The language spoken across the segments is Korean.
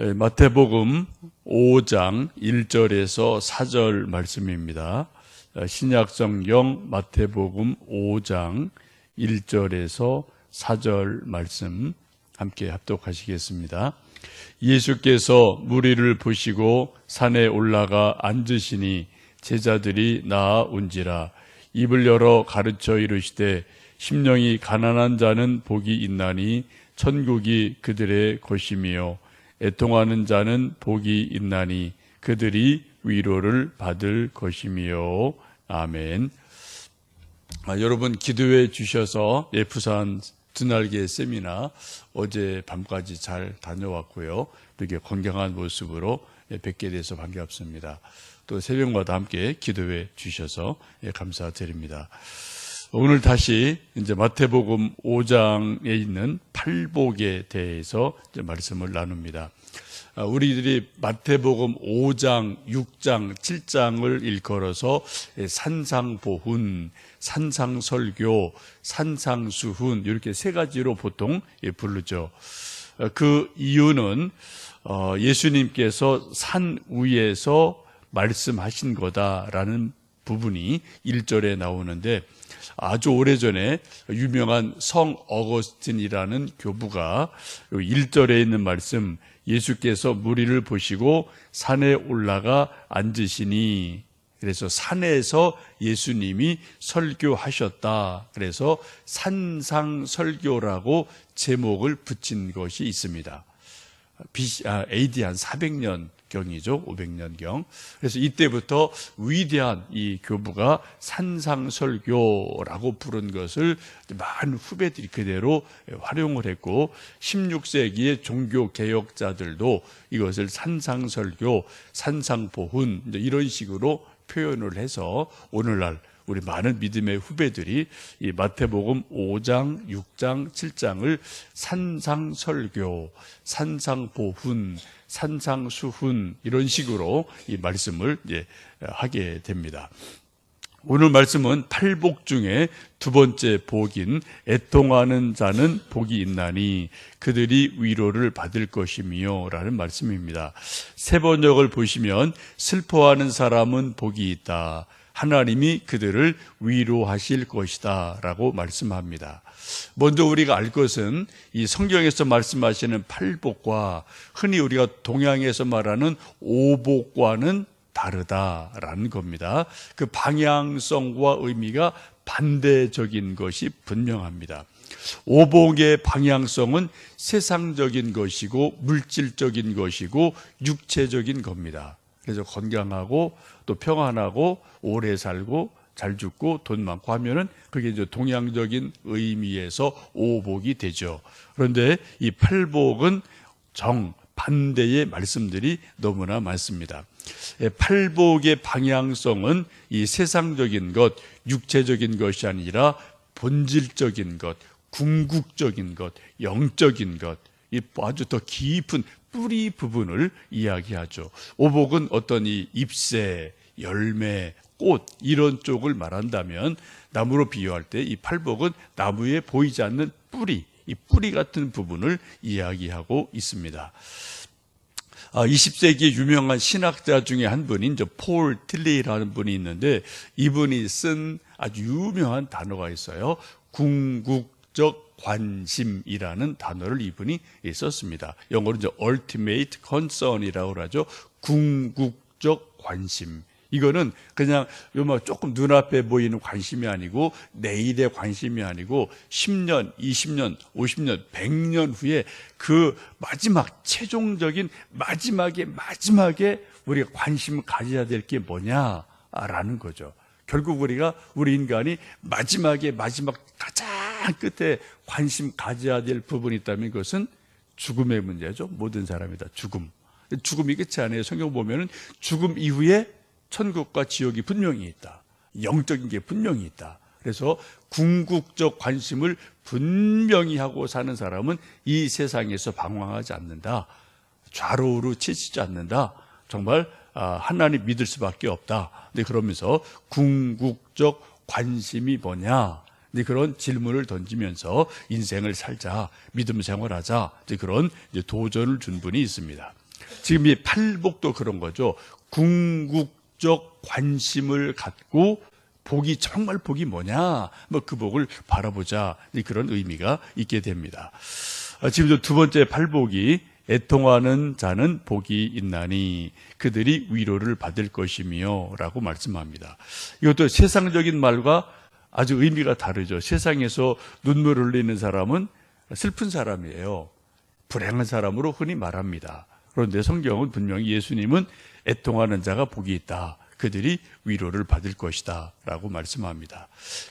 에, 마태복음 5장 1절에서 4절 말씀입니다. 어, 신약성경 마태복음 5장 1절에서 4절 말씀 함께 합독하시겠습니다. 예수께서 무리를 보시고 산에 올라가 앉으시니 제자들이 나아온지라 입을 열어 가르쳐 이르시되 심령이 가난한 자는 복이 있나니 천국이 그들의 것이며 애통하는 자는 복이 있나니 그들이 위로를 받을 것이며 아멘. 아, 여러분 기도해 주셔서 예, 부산 드날개 세미나 어제 밤까지 잘 다녀왔고요. 이렇게 건강한 모습으로 예, 뵙게 돼서 반갑습니다. 또 새벽마다 함께 기도해 주셔서 예, 감사드립니다. 오늘 다시 이제 마태복음 5장에 있는 팔복에 대해서 말씀을 나눕니다. 아, 우리들이 마태복음 5장, 6장, 7장을 일컬어서 산상보훈, 산상설교, 산상수훈 이렇게 세 가지로 보통 예, 부르죠. 어, 그 이유는 어, 예수님께서 산 위에서 말씀하신 거다라는 부분이 1절에 나오는데 아주 오래전에 유명한 성 어거스틴이라는 교부가 1절에 있는 말씀 예수께서 무리를 보시고 산에 올라가 앉으시니 그래서 산에서 예수님이 설교하셨다. 그래서 산상설교라고 제목을 붙인 것이 있습니다. 아, AD 한 400년 경이죠. 500년 경. 그래서 이때부터 위대한 이 교부가 산상설교라고 부른 것을 많은 후배들이 그대로 활용을 했고 16세기의 종교 개혁자들도 이것을 산상설교, 산상보훈 이런 식으로 표현을 해서 오늘날 우리 많은 믿음의 후배들이 이 마태복음 5장, 6장, 7장을 산상설교, 산상보훈, 산상수훈 이런 식으로 이 말씀을 이제 하게 됩니다. 오늘 말씀은 팔복 중에 두 번째 복인 애통하는 자는 복이 있나니 그들이 위로를 받을 것이며 라는 말씀입니다. 세 번역을 보시면 슬퍼하는 사람은 복이 있다. 하나님이 그들을 위로하실 것이다. 라고 말씀합니다. 먼저 우리가 알 것은 이 성경에서 말씀하시는 팔복과 흔히 우리가 동양에서 말하는 오복과는 다르다라는 겁니다. 그 방향성과 의미가 반대적인 것이 분명합니다. 오복의 방향성은 세상적인 것이고 물질적인 것이고 육체적인 겁니다. 그래서 건강하고 또 평안하고 오래 살고 잘 죽고 돈 많고 하면은 그게 이제 동양적인 의미에서 오복이 되죠. 그런데 이 팔복은 정 반대의 말씀들이 너무나 많습니다. 예, 팔복의 방향성은 이 세상적인 것, 육체적인 것이 아니라 본질적인 것, 궁극적인 것, 영적인 것, 이 아주 더 깊은 뿌리 부분을 이야기하죠. 오복은 어떤 이 잎새, 열매, 꽃 이런 쪽을 말한다면 나무로 비유할 때 이 팔복은 나무에 보이지 않는 뿌리, 이 뿌리 같은 부분을 이야기하고 있습니다. 20세기 유명한 신학자 중에 한 분인 폴 틸리라는 분이 있는데 이분이 쓴 아주 유명한 단어가 있어요. 궁극 적 관심이라는 단어를 이분이 썼습니다. 영어로 이제 ultimate concern이라고 하죠. 궁극적 관심. 이거는 그냥 요뭐 조금 눈앞에 보이는 관심이 아니고 내일의 관심이 아니고 10년, 20년, 50년, 100년 후에 그 마지막 최종적인 마지막에 마지막에 우리가 관심을 가져야 될 게 뭐냐라는 거죠. 결국 우리가 우리 인간이 마지막에 마지막 가장 끝에 관심 가져야 될 부분이 있다면 그것은 죽음의 문제죠. 모든 사람이 다 죽음. 죽음이 끝이 아니에요. 성경 보면은 죽음 이후에 천국과 지옥이 분명히 있다. 영적인 게 분명히 있다. 그래서 궁극적 관심을 분명히 하고 사는 사람은 이 세상에서 방황하지 않는다. 좌로우로 치치지 않는다. 정말 아, 하나님 믿을 수밖에 없다. 근데 그러면서 궁극적 관심이 뭐냐? 근데 그런 질문을 던지면서 인생을 살자, 믿음 생활하자, 이제 그런 이제 도전을 준 분이 있습니다. 지금 이 팔복도 그런 거죠. 궁극적 관심을 갖고 복이 정말 복이 뭐냐? 뭐 그 복을 바라보자. 그런 의미가 있게 됩니다. 아, 지금 두 번째 팔복이 애통하는 자는 복이 있나니 그들이 위로를 받을 것이며 라고 말씀합니다. 이것도 세상적인 말과 아주 의미가 다르죠. 세상에서 눈물 흘리는 사람은 슬픈 사람이에요. 불행한 사람으로 흔히 말합니다. 그런데 성경은 분명히 예수님은 애통하는 자가 복이 있다. 그들이 위로를 받을 것이다. 라고 말씀합니다.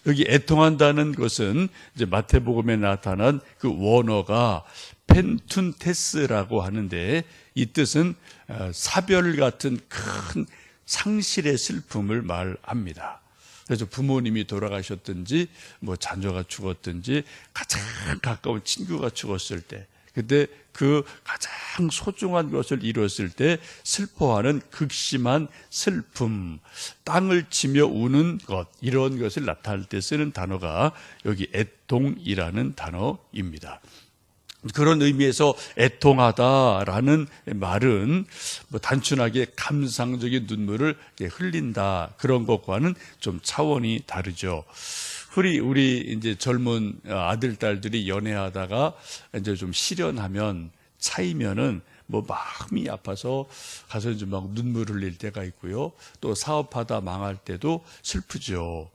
여기 애통한다는 것은 이제 마태복음에 나타난 그 원어가 펜툰테스라고 하는데 이 뜻은 어, 사별 같은 큰 상실의 슬픔을 말합니다. 그래서 부모님이 돌아가셨든지 뭐 자녀가 죽었든지 가장 가까운 친구가 죽었을 때 그때 그 가장 소중한 것을 이뤘을 때 슬퍼하는 극심한 슬픔, 땅을 치며 우는 것, 이런 것을 나타낼 때 쓰는 단어가 여기 애통이라는 단어입니다. 그런 의미에서 애통하다라는 말은 뭐 단순하게 감상적인 눈물을 흘린다 그런 것과는 좀 차원이 다르죠. 우리 우리 이제 젊은 아들 딸들이 연애하다가 이제 좀 실연하면 차이면은 뭐 마음이 아파서 가서 이제 막 눈물 흘릴 때가 있고요. 또 사업하다 망할 때도 슬프죠.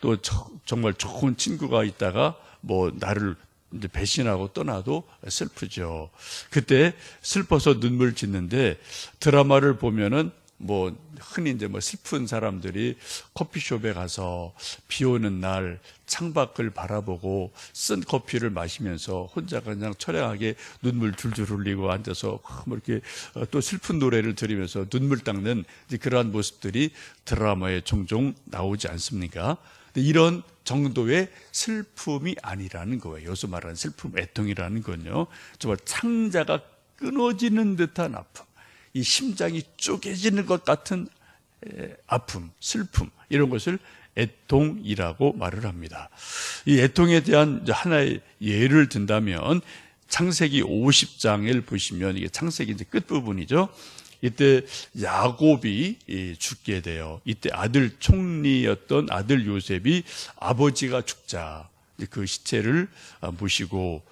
또 저, 정말 좋은 친구가 있다가 뭐 나를 이제 배신하고 떠나도 슬프죠. 그때 슬퍼서 눈물 짓는데 드라마를 보면은 뭐 흔히 이제 뭐 슬픈 사람들이 커피숍에 가서 비 오는 날 창밖을 바라보고 쓴 커피를 마시면서 혼자 그냥 처량하게 눈물 줄줄 흘리고 앉아서 뭐 이렇게 또 슬픈 노래를 들으면서 눈물 닦는 그러한 모습들이 드라마에 종종 나오지 않습니까? 이런 정도의 슬픔이 아니라는 거예요. 여기서 말하는 슬픔, 애통이라는 건요. 정말 창자가 끊어지는 듯한 아픔. 이 심장이 쪼개지는 것 같은 아픔, 슬픔, 이런 것을 애통이라고 말을 합니다. 이 애통에 대한 하나의 예를 든다면 창세기 50장을 보시면 이게 창세기 이제 끝 부분이죠. 이때 야곱이 죽게 돼요. 이때 아들 총리였던 아들 요셉이 아버지가 죽자 그 시체를 모시고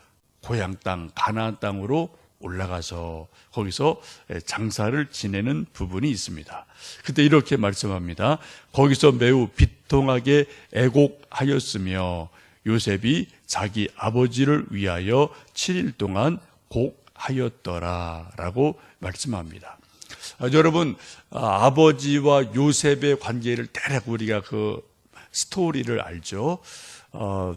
고향 땅 가나안 땅으로 올라가서 거기서 장사를 지내는 부분이 있습니다. 그때 이렇게 말씀합니다. 거기서 매우 비통하게 애곡하였으며 요셉이 자기 아버지를 위하여 7일 동안 곡하였더라 라고 말씀합니다. 아, 여러분 아, 아버지와 요셉의 관계를 대략 우리가 그 스토리를 알죠. 어,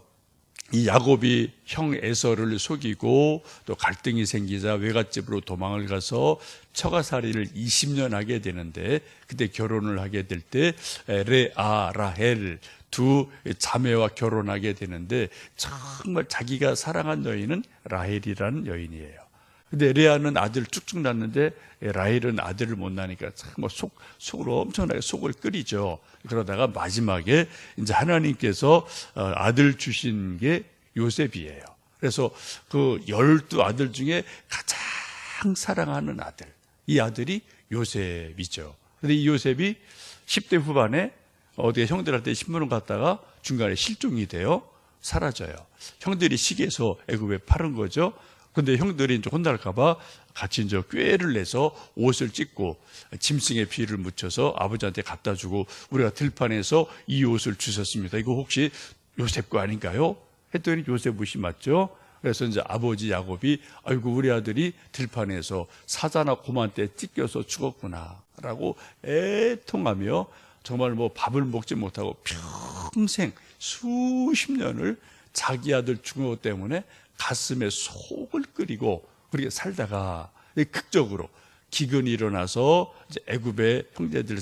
이 야곱이 형 에서를 속이고 또 갈등이 생기자 외갓집으로 도망을 가서 처가살이를 20년 하게 되는데 그때 결혼을 하게 될 때 레아 라헬 두 자매와 결혼하게 되는데 정말 자기가 사랑한 여인은 라헬이라는 여인이에요. 근데 레아는 아들 쭉쭉 낳는데 라헬은 아들을 못 낳으니까 뭐 속, 속으로 엄청나게 속을 끓이죠. 그러다가 마지막에 이제 하나님께서 어, 아들 주신 게 요셉이에요. 그래서 그 열두 아들 중에 가장 사랑하는 아들, 이 아들이 요셉이죠. 근데 이 요셉이 10대 후반에 어디에 형들한테 신문을 갖다가 중간에 실종이 돼요. 사라져요. 형들이 시기해서 애굽에 파는 거죠. 근데 형들이 이제 혼날까봐 같이 이제 꾀를 내서 옷을 찢고 짐승의 피를 묻혀서 아버지한테 갖다 주고 우리가 들판에서 이 옷을 주셨습니다. 이거 혹시 요셉 거 아닌가요? 했더니 요셉 옷이 맞죠? 그래서 이제 아버지 야곱이 아이고 우리 아들이 들판에서 사자나 고만 때 찢겨서 죽었구나라고 애통하며 정말 뭐 밥을 먹지 못하고 평생 수십 년을 자기 아들 죽은 것 때문에 가슴에 속을 끓이고 그렇게 살다가 극적으로 기근이 일어나서 애굽의 형제들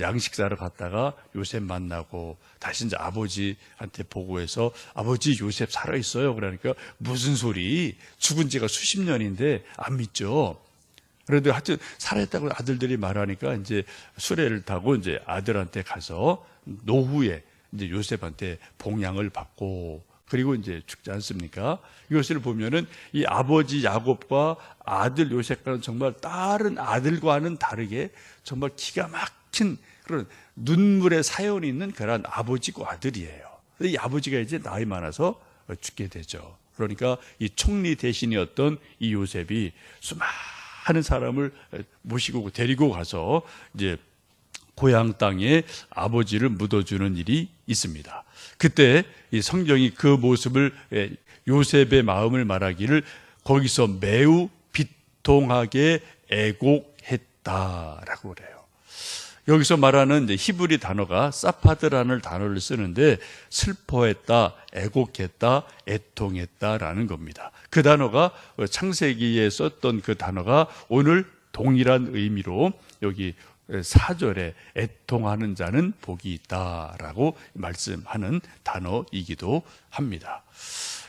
양식사를 갔다가 요셉 만나고 다시 이제 아버지한테 보고해서 아버지 요셉 살아 있어요. 그러니까 무슨 소리? 죽은 지가 수십 년인데 안 믿죠. 그래도 하여튼 살아있다고 아들들이 말하니까 이제 수레를 타고 이제 아들한테 가서 노후에 이제 요셉한테 봉양을 받고 그리고 이제 죽지 않습니까? 이것을 보면은 이 아버지 야곱과 아들 요셉과는 정말 다른 아들과는 다르게 정말 기가 막힌 그런 눈물의 사연이 있는 그런 아버지고 아들이에요. 이 아버지가 이제 나이 많아서 죽게 되죠. 그러니까 이 총리 대신이었던 이 요셉이 수많은 사람을 모시고 데리고 가서 이제 고향 땅에 아버지를 묻어주는 일이 있습니다. 그때 이 성경이 그 모습을 예, 요셉의 마음을 말하기를 거기서 매우 비통하게 애곡했다라고 그래요. 여기서 말하는 히브리 단어가 사파드라는 단어를 쓰는데 슬퍼했다, 애곡했다, 애통했다라는 겁니다. 그 단어가 창세기에 썼던 그 단어가 오늘 동일한 의미로 여기 사절에 애통하는 자는 복이 있다라고 말씀하는 단어이기도 합니다.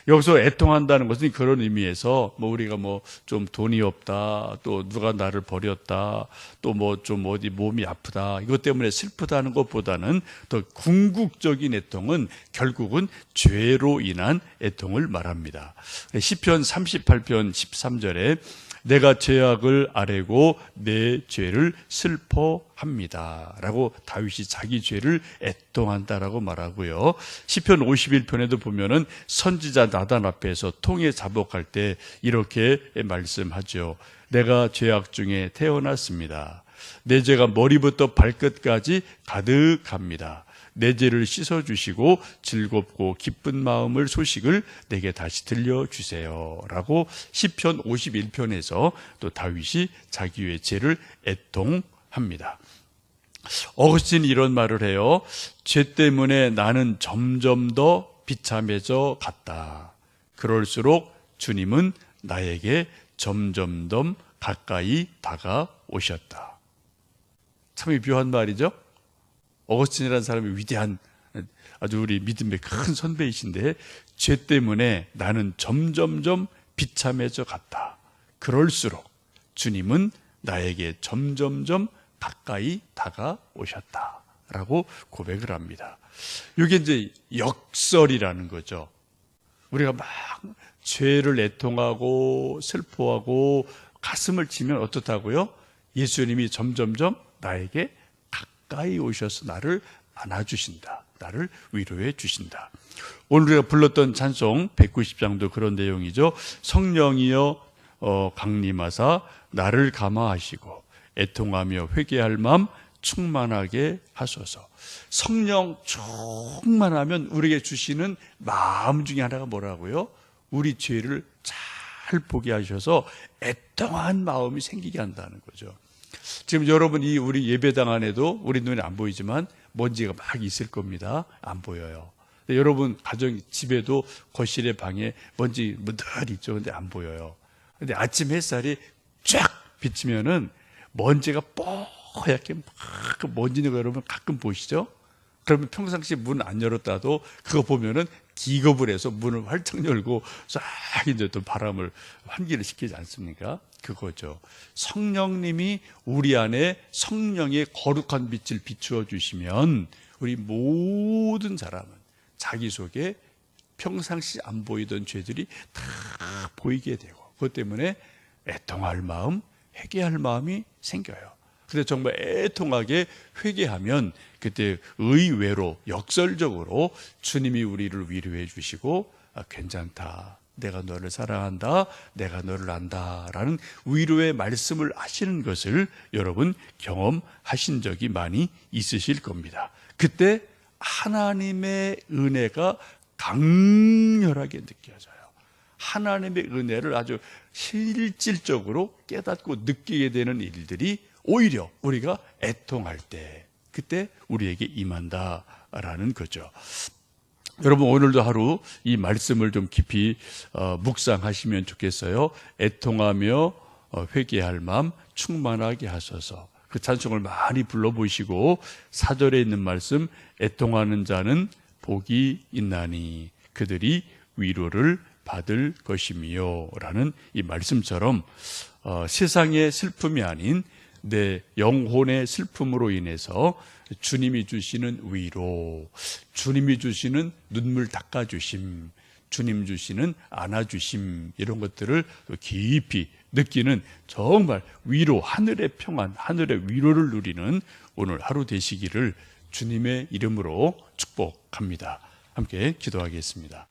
여기서 애통한다는 것은 그런 의미에서 뭐 우리가 뭐 좀 돈이 없다, 또 누가 나를 버렸다, 또 뭐 좀 어디 몸이 아프다, 이것 때문에 슬프다는 것보다는 더 궁극적인 애통은 결국은 죄로 인한 애통을 말합니다. 시편 38편 13절에 내가 죄악을 아뢰고 내 죄를 슬퍼합니다. 라고 다윗이 자기 죄를 애통한다라고 말하고요. 시편 51편에도 보면은 선지자 나단 앞에서 통에 자복할 때 이렇게 말씀하죠. 내가 죄악 중에 태어났습니다. 내 죄가 머리부터 발끝까지 가득합니다. 내 죄를 씻어 주시고 즐겁고 기쁜 마음을 소식을 내게 다시 들려 주세요라고 시편 51편에서 또 다윗이 자기의 죄를 애통합니다. 어거스틴이 이런 말을 해요. 죄 때문에 나는 점점 더 비참해져 갔다. 그럴수록 주님은 나에게 점점 더 가까이 다가오셨다. 참 묘한 말이죠. 어거스틴이라는 사람이 위대한 아주 우리 믿음의 큰 선배이신데 죄 때문에 나는 점점점 비참해져 갔다. 그럴수록 주님은 나에게 점점점 가까이 다가오셨다. 라고 고백을 합니다. 이게 이제 역설이라는 거죠. 우리가 막 죄를 애통하고 슬퍼하고 가슴을 치면 어떻다고요? 예수님이 점점점 나에게 가까이 오셔서 나를 안아주신다. 나를 위로해 주신다. 오늘 우리가 불렀던 찬송 190장도 그런 내용이죠. 성령이여 어, 강림하사 나를 감화하시고 애통하며 회개할 마음 충만하게 하소서. 성령 충만하면 우리에게 주시는 마음 중에 하나가 뭐라고요? 우리 죄를 잘 보게 하셔서 애통한 마음이 생기게 한다는 거죠. 지금 여러분 이 우리 예배당 안에도 우리 눈에 안 보이지만 먼지가 막 있을 겁니다. 안 보여요. 여러분 가정 집에도 거실에 방에 먼지 무들 있죠. 근데 안 보여요. 근데 아침 햇살이 쫙 비치면은 먼지가 뽀얗게 막 먼지는 거 여러분 가끔 보시죠? 그러면 평상시 문 안 열었다도 그거 보면은 기겁을 해서 문을 활짝 열고 싹 이제 또 바람을 환기를 시키지 않습니까? 그거죠. 성령님이 우리 안에 성령의 거룩한 빛을 비추어 주시면 우리 모든 사람은 자기 속에 평상시 안 보이던 죄들이 다 보이게 되고 그것 때문에 애통할 마음, 회개할 마음이 생겨요. 근데 정말 애통하게 회개하면 그때 의외로 역설적으로 주님이 우리를 위로해 주시고 아, 괜찮다. 내가 너를 사랑한다. 내가 너를 안다. 라는 위로의 말씀을 하시는 것을 여러분 경험하신 적이 많이 있으실 겁니다. 그때 하나님의 은혜가 강렬하게 느껴져요. 하나님의 은혜를 아주 실질적으로 깨닫고 느끼게 되는 일들이 오히려 우리가 애통할 때 그때 우리에게 임한다라는 거죠. 여러분 오늘도 하루 이 말씀을 좀 깊이 어, 묵상하시면 좋겠어요. 애통하며 어, 회개할 마음 충만하게 하소서. 그 찬송을 많이 불러보시고 사절에 있는 말씀 애통하는 자는 복이 있나니 그들이 위로를 받을 것이미요 라는 이 말씀처럼 어, 세상의 슬픔이 아닌 내 영혼의 슬픔으로 인해서 주님이 주시는 위로, 주님이 주시는 눈물 닦아주심, 주님 주시는 안아주심 이런 것들을 또 깊이 느끼는 정말 위로 하늘의 평안 하늘의 위로를 누리는 오늘 하루 되시기를 주님의 이름으로 축복합니다. 함께 기도하겠습니다.